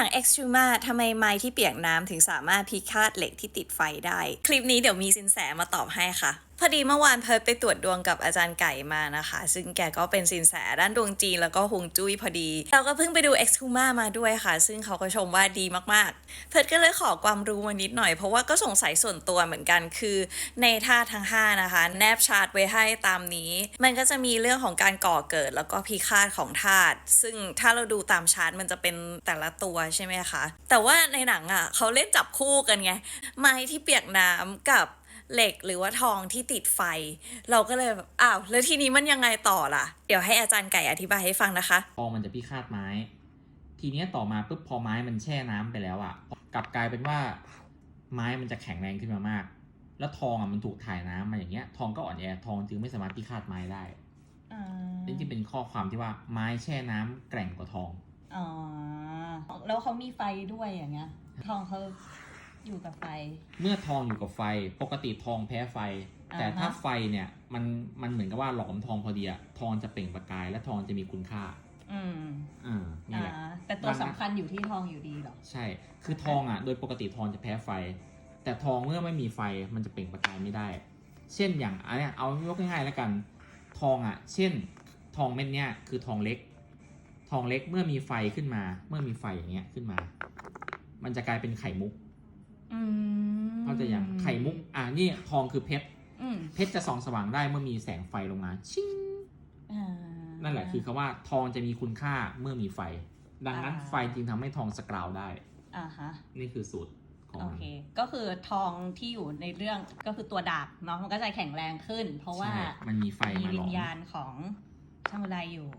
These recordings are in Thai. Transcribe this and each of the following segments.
นัง Extrema ทำไมไม้ที่เปียกน้ำถึงสามารถพิฆาตเหล็กที่ติดไฟได้ คลิปนี้เดี๋ยวมีสินแสมาตอบให้ค่ะ พอดีเมื่อวานเพิร์ดไปตรวจดวงกับอาจารย์ไก่มานะคะ ซึ่งแกก็เป็นสินแสด้านดวงจีนแล้วก็ฮวงจุ้ยพอดี เราก็เพิ่งไปดู Extrema มาด้วยค่ะ ซึ่งเขาก็ชมว่าดีมากๆ เพิร์ดก็เลยขอความรู้มานิดหน่อย เพราะว่าก็สงสัยส่วนตัวเหมือนกันคือในธาตุทั้ง 5 นะคะ แนบชาร์ตไว้ให้ตามนี้ มันก็จะมีเรื่องของการก่อเกิดแล้วก็พิฆาตของธาตุซึ่งถ้าเราดูตามชาร์ตมันจะเป็นแต่ละตัวใช่ไหมคะ แต่ว่าในหนังอะเขาเล่นจับคู่กันไงไม้ที่เปียกน้ำกับ เหล็กหรือว่าทองที่ติดไฟ เราก็เลยแบบอ้าวแล้วทีนี้มันยังไงต่อล่ะ เดี๋ยวให้อาจารย์ไก่อธิบายให้ฟังนะคะทองมันจะพิฆาตไม้ ทีเนี้ยต่อมาปุ๊บพอไม้มันแช่น้ำไปแล้วอะ่ะ กลับกลายเป็นว่าไม้มันจะแข็งแรงขึ้นมามาก แล้วทองอะมันถูกถ่ายน้ำมาอย่างเงี้ย ทองก็อ่อนแอทองจึงไม่สามารถพิฆาตไม้ได้นี่จึงเป็นข้อความที่ว่าไม้แช่น้ำแกร่งกว่าทองอ๋อแล้วเขามีไฟด้วยอย่างเงี้ย ทองเขา อยู่กับไฟ เมื่อทองอยู่กับไฟ ปกติทองแพ้ไฟ แต่อ่าฮะถ้าไฟเนี่ยมันมันเหมือนกับว่าหลอมทองพอดีอะทองจะเปล่งประกาย และทองจะมีคุณค่า อืมอ่านี่แหละ อ่าแต่ตัวสำคัญอยู่ที่ทองอยู่ดีเหรอ ใช่ คือทองอะ โดยปกติทองจะแพ้ไฟ แต่ทองเมื่อไม่มีไฟมันจะเปล่งประกายไม่ได้ เช่นอย่างอันเนี้ยเอายกง่ายๆแล้วกัน ทองอะ เช่น ทองเม็ดเนี้ยคือทองเล็ก ทองเล็กเมื่อมีไฟขึ้นมา เมื่อมีไฟอย่างเงี้ยขึ้นมา มันจะกลายเป็นไข่มุกอืม เข้าใจอย่างไข่มุกอะนี่ทองคือเพชรอืมเพชรจะส่องสว่างได้เมื่อมีแสงไฟลงมาชิงอ่านั่นแหละคือคำว่าทองจะมีคุณค่าเมื่อมีไฟ ดังนั้นอ่าไฟจึงทำให้ทองสกราวได้อ่าฮะนี่คือสูตรของโอมันเค ก็คือทองที่อยู่ในเรื่องก็คือตัวดาบเนาะมันก็จะแข็งแรงขึ้น เพราะว่าใช่มันมีไฟมีมาหวิลอญมญาณของซามูไรอยู่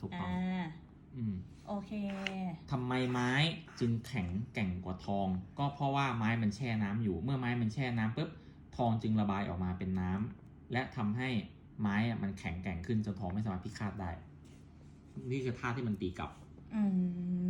ถูกต้อง อ่า อืม โอ เค ทำไมไม้จึงแข็งแกร่งกว่าทอง ก็เพราะว่าไม้มันแช่น้ำอยู่ เมื่อไม้มันแช่น้ำปุ๊บทองจึงระบายออกมาเป็นน้ำและทำให้ไม้อะมันแข็งแกร่งขึ้นจนทองไม่สามารถพิฆาตได้ นี่คือท่าที่มันตีกลับ อืมประมาณนี้ลึกล้ำมากอืม